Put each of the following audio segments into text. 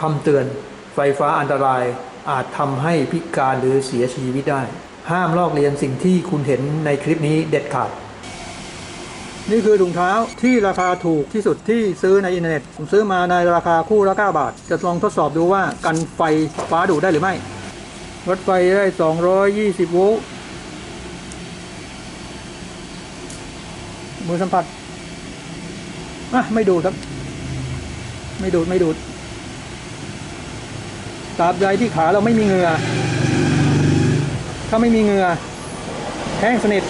คำเตือน ไฟฟ้าอันตรายอาจทำให้พิการหรือเสียชีวิตได้ ห้ามลอกเลียนสิ่งที่คุณเห็นในคลิปนี้เด็ดขาด นี่คือถุงเท้าที่ราคาถูกที่สุดที่ซื้อในอินเทอร์เน็ต ผมซื้อมาในราคาคู่ละ 9 บาท จะลองทดสอบดูว่ากันไฟฟ้าดูดได้หรือไม่ วัดไฟได้ 220 โวลต์มือสัมผัสอะไม่ดูดครับ ไม่ดูด ไม่ดูด ตราบใดที่ขาเราไม่มีเหงื่อถ้าไม่มีเหงื่อแห้งสนิท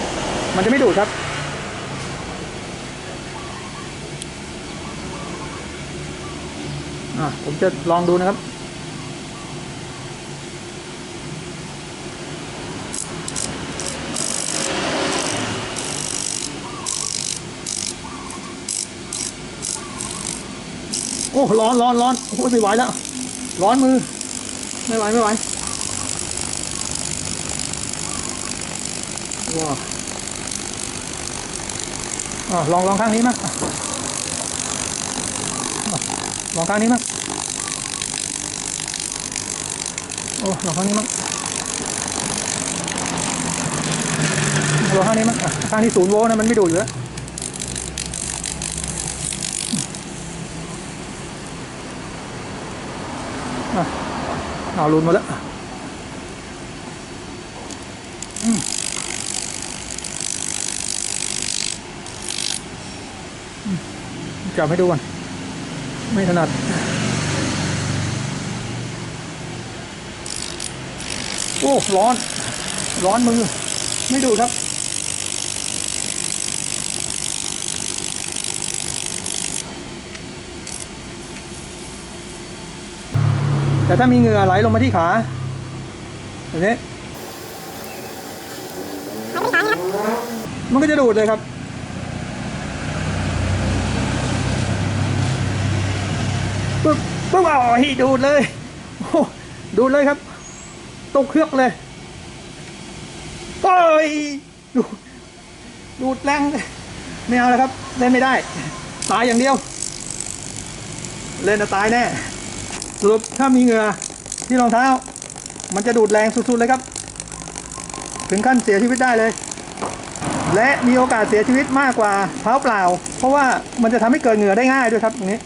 มันจะไม่ดูดครับ ผมจะลองดูนะครับ โอ้ ร้อนร้อนร้อนโอ้ไม่ไหวแล้ว ร้อนมือ ไม่ไหวไม่ไหวว้าวอะลองลองข้างนี้มั้งลองข้างนี้มั้งโอ้ลองข้างนี้มั้งลองข้างนี้มั้งข้างที่ศูนย์โวลต์นะมันไม่ดูดอยู่แล้วอะ เอาลุนมาแล้วอืมจับให้ดูก่อน ไม่ถนัดโอ้ ร้อน ร้อนมือ ไม่ดูครับ แต่ถ้ามีเหงื่อไหลลงมาที่ขาแบบนี้มันก็จะดูดเลยครับ ปึ๊บปึ๊บอ๋อฮีดูดเลยโอ้ดูดเลยครับ ตกเครือกเลยโอ้ยดูดดูดแรงเลยไม่เอาแล้วครับ เล่นไม่ได้ ตายอย่างเดียว เล่นจะตายแน่ สรุปถ้ามีเหงื่อที่รองเท้า มันจะดูดแรงสุดๆเลยครับ ถึงขั้นเสียชีวิตได้เลย และมีโอกาสเสียชีวิตมากกว่าเท้าเปล่า เพราะว่ามันจะทำให้เกิดเหงื่อได้ง่ายด้วยครับตรงนี้